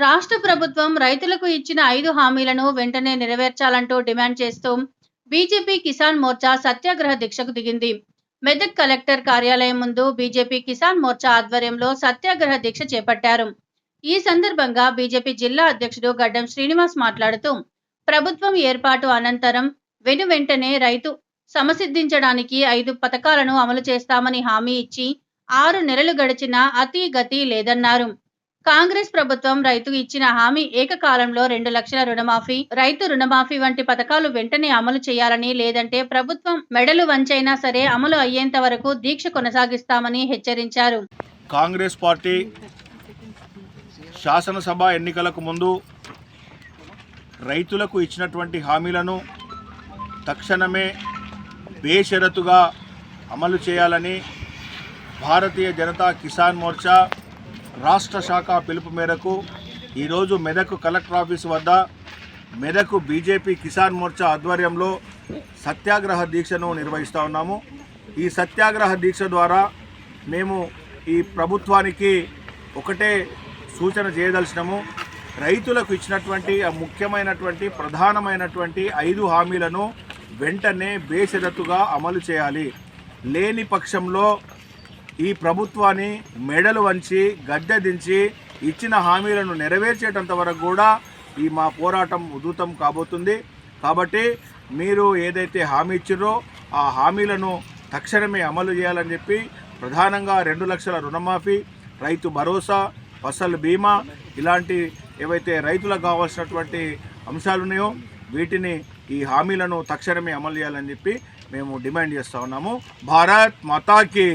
రాష్ట్ర ప్రభుత్వం రైతులకు ఇచ్చిన ఐదు హామీలను వెంటనే నెరవేర్చాలంటూ డిమాండ్ చేస్తూ బీజేపీ కిసాన్ మోర్చా సత్యాగ్రహ దీక్షకు దిగింది. మెదక్ కలెక్టర్ కార్యాలయం ముందు బీజేపీ కిసాన్ మోర్చా ఆధ్వర్యంలో సత్యాగ్రహ దీక్ష చేపట్టారు. ఈ సందర్భంగా బీజేపీ జిల్లా అధ్యక్షుడు గడ్డం శ్రీనివాస్ మాట్లాడుతూ ప్రభుత్వం ఏర్పాటు అనంతరం వెను వెంటనే రైతు సమసిద్ధించడానికి ఐదు పథకాలను అమలు చేస్తామని హామీ ఇచ్చి ఆరు నెలలు గడిచినా అతి గతి లేదన్నారు. కాంగ్రెస్ ప్రభుత్వం రైతు ఇచ్చిన హామీ ఏకకాలంలో రెండు లక్షల రుణమాఫీ రైతు రుణమాఫీ వంటి పథకాలు వెంటనే అమలు చేయాలని లేదంటే ప్రభుత్వం మెడలు వంచైనా సరే అమలు అయ్యేంత వరకు దీక్ష కొనసాగిస్తామని హెచ్చరించారు. కాంగ్రెస్ పార్టీ శాసనసభ ఎన్నికలకు ముందు రైతులకు ఇచ్చినటువంటి హామీలను తక్షణమే బేషరతుగా అమలు చేయాలని భారతీయ జనతా కిసాన్ మోర్చా రాష్ట్ర శాఖ పిలుపు మేరకు ఈరోజు మెదక్ కలెక్టర్ ఆఫీస్ వద్ద మెదక్ బీజేపీ కిసాన్ మోర్చా ఆధ్వర్యంలో సత్యాగ్రహ దీక్షను నిర్వహిస్తూ ఉన్నాము. ఈ సత్యాగ్రహ దీక్ష ద్వారా మేము ఈ ప్రభుత్వానికి ఒకటే సూచన చేయదలిచినాము. రైతులకు ఇచ్చినటువంటి ముఖ్యమైనటువంటి ప్రధానమైనటువంటి ఐదు హామీలను వెంటనే బేషరతుగా అమలు చేయాలి. లేని పక్షంలో ఈ ప్రభుత్వాన్ని మెడలు వంచి గద్దె దించి ఇచ్చిన హామీలను నెరవేర్చేటంత వరకు కూడా ఈ మా పోరాటం ఉధృతం కాబోతుంది. కాబట్టి మీరు ఏదైతే హామీ ఇచ్చిర్రో ఆ హామీలను తక్షణమే అమలు చేయాలని చెప్పి ప్రధానంగా రెండు లక్షల రుణమాఫీ రైతు భరోసా ఫసల్ బీమా ఇలాంటి ఏవైతే రైతులకు కావాల్సినటువంటి అంశాలు ఉన్నాయో వీటిని ఈ హామీలను తక్షణమే అమలు చేయాలని చెప్పి మేము డిమాండ్ చేస్తూ ఉన్నాము. భారత్ మాతాకి